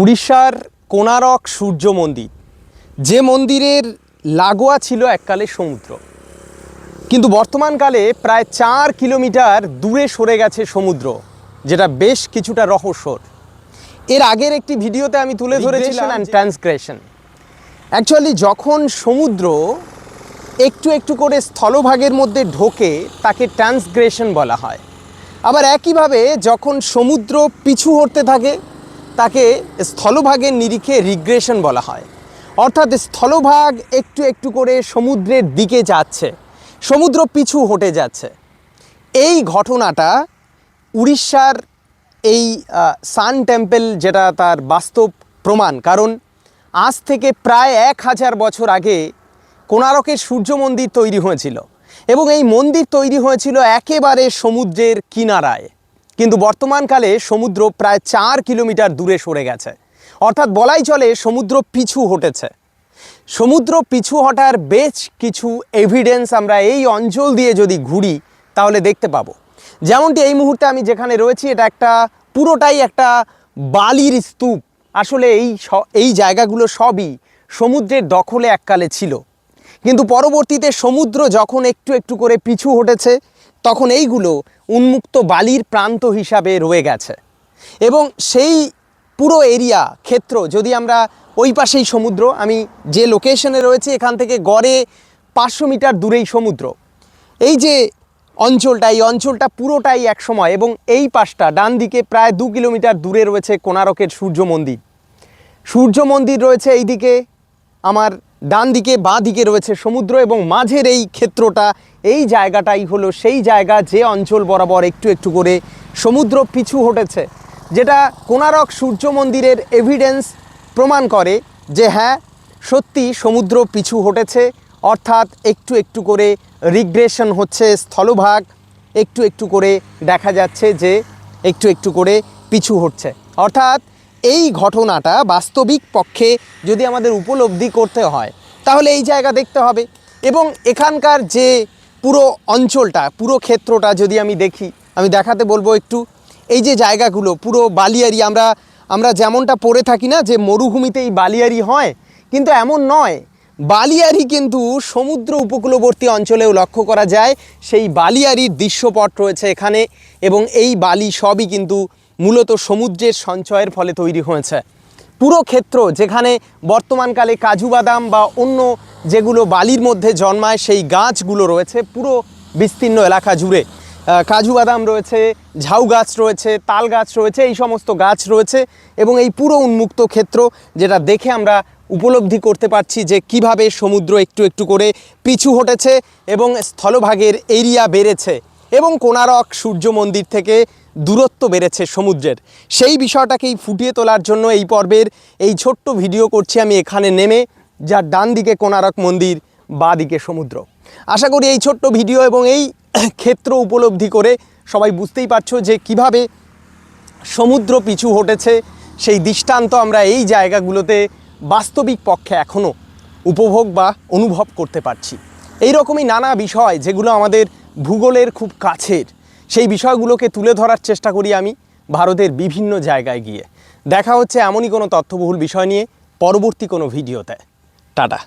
উড়িষ্যার কোনারক সূর্য মন্দির। যে মন্দিরের লাগোয়া ছিল এককালে সমুদ্র। কিন্তু বর্তমানকালে প্রায় চার কিলোমিটার দূরে সরে গেছে সমুদ্র যেটা বেশ কিছুটা রহস্যর। এর আগের একটি ভিডিওতে আমি তুলে ধরেছিলাম অ্যান্ড ট্রান্সগ্রেশন অ্যাকচুয়ালি যখন সমুদ্র একটু একটু করে স্থলভাগের মধ্যে ঢোকে তাকে ট্রান্সগ্রেশন বলা হয়। আবার একইভাবে যখন সমুদ্র পিছু হতে থাকে তাকে স্থলভাগের নিরিখে রিগ্রেশন বলা হয়। অর্থাৎ স্থলভাগ একটু একটু করে সমুদ্রের দিকে যাচ্ছে, সমুদ্র পিছু হটে যাচ্ছে। এই ঘটনাটা উড়িষ্যার এই সান টেম্পল যেটা তার বাস্তব প্রমাণ, কারণ আজ থেকে প্রায় এক হাজার বছর আগে কোণারকের সূর্য মন্দির তৈরি হয়েছিল এবং এই মন্দির তৈরি হয়েছিল একেবারে সমুদ্রের কিনারায়। কিন্তু বর্তমানকালে সমুদ্র প্রায় চার কিলোমিটার দূরে সরে গেছে। অর্থাৎ বলাই চলে সমুদ্র পিছু হটেছে। সমুদ্র পিছু হটার বেশ কিছু এভিডেন্স আমরা এই অঞ্চল দিয়ে যদি ঘুরি, তাহলে দেখতে পাবো। যেমনটি এই মুহূর্তে আমি যেখানে রয়েছি, এটা একটা পুরোটাই একটা বালির স্তূপ। আসলে এই এই জায়গাগুলো সবই সমুদ্রের দখলে এককালে ছিল। কিন্তু পরবর্তীতে সমুদ্র যখন একটু একটু করে পিছু হটেছে তখন এইগুলো উন্মুক্ত বালির প্রান্ত হিসাবে রয়ে গেছে। এবং সেই পুরো এরিয়া, ক্ষেত্র, যদি আমরা ওই পাশেই সমুদ্র, আমি যে লোকেশনে রয়েছে, এখান থেকে গড়ে পাঁচশো মিটার দূরেই সমুদ্র। এই যে অঞ্চলটা, এই অঞ্চলটা পুরোটাই এক সময় এবং এই পাশটা, ডান দিকে প্রায় দু কিলোমিটার দূরে রয়েছে কোনারকের সূর্য মন্দির। সূর্য মন্দির রয়েছে এইদিকে আমার ডান দিকে, বাঁ দিকে রয়েছে সমুদ্র এবং মাঝের এই ক্ষেত্রটা, এই জায়গাটাই হলো সেই জায়গা যে অঞ্চল বরাবর একটু একটু করে সমুদ্র পিছু হটেছে, যেটা কোনারক সূর্য মন্দিরের এভিডেন্স প্রমাণ করে যে হ্যাঁ সত্যি সমুদ্র পিছু হটেছে, অর্থাৎ একটু একটু করে রিগ্রেশন হচ্ছে স্থলভাগ, একটু একটু করে দেখা যাচ্ছে যে একটু একটু করে পিছু হচ্ছে অর্থাৎ এই ঘটনাটা বাস্তবিক পক্ষে যদি আমাদের উপলব্ধি করতে হয়, তাহলে এই জায়গা দেখতে হবে। এবং এখানকার যে পুরো অঞ্চলটা, পুরো ক্ষেত্রটা যদি আমি দেখি, আমি দেখাতে বলব একটু। এই যে জায়গাগুলো, পুরো বালিয়ারি, আমরা আমরা যেমনটা পড়ে থাকি না যে মরুভূমিতে এই বালিয়ারি হয়, কিন্তু এমন নয়। বালিয়ারি কিন্তু সমুদ্র উপকূলবর্তী অঞ্চলেও লক্ষ্য করা যায়। সেই বালিয়ারির দৃশ্যপট রয়েছে এখানে, এবং এই বালি সবই কিন্তু মূলত সমুদ্রের সঞ্চয়ের ফলে তৈরি হয়েছে। পুরো ক্ষেত্র যেখানে বর্তমানকালে কাজু বাদাম বা অন্য যেগুলো বালির মধ্যে জন্মায়, সেই গাছগুলো রয়েছে পুরো বিস্তীর্ণ এলাকা জুড়ে। কাজু বাদাম রয়েছে, ঝাউ গাছ রয়েছে, তাল গাছ রয়েছে, এই সমস্ত গাছ রয়েছে এবং এই পুরো উন্মুক্ত ক্ষেত্র যেটা দেখে আমরা উপলব্ধি করতে পারছি যে কীভাবে সমুদ্র একটু একটু করে পিছু হটেছে এবং স্থলভাগের এরিয়া বেড়েছে এবং কোনারক সূর্য মন্দির থেকে দূরত্ব বেড়েছে সমুদ্রের। সেই বিষয়টাকেই ফুটিয়ে তোলার জন্য এই পর্বের এই ছোট্ট ভিডিও করছি আমি এখানে নেমে, যার ডান দিকে কোনারক মন্দির, বা দিকে সমুদ্র। আশা করি এই ছোট্ট ভিডিও এবং এই ক্ষেত্র উপলব্ধি করে সবাই বুঝতেই পারছ যে কীভাবে সমুদ্র পিছু হটেছে। সেই দৃষ্টান্ত আমরা এই জায়গাগুলোতে বাস্তবিক পক্ষে এখনও উপভোগ বা অনুভব করতে পারছি। এই রকমই নানা বিষয় যেগুলো আমাদের ভূগোলের খুব কাছের। সেই বিষয়গুলোকে তুলে ধরার চেষ্টা করি আমি ভারতের বিভিন্ন জায়গায় গিয়ে। দেখা হচ্ছে এমনই কোনো তথ্যবহুল বিষয় নিয়ে পরবর্তী কোনো ভিডিওতে। টাটা।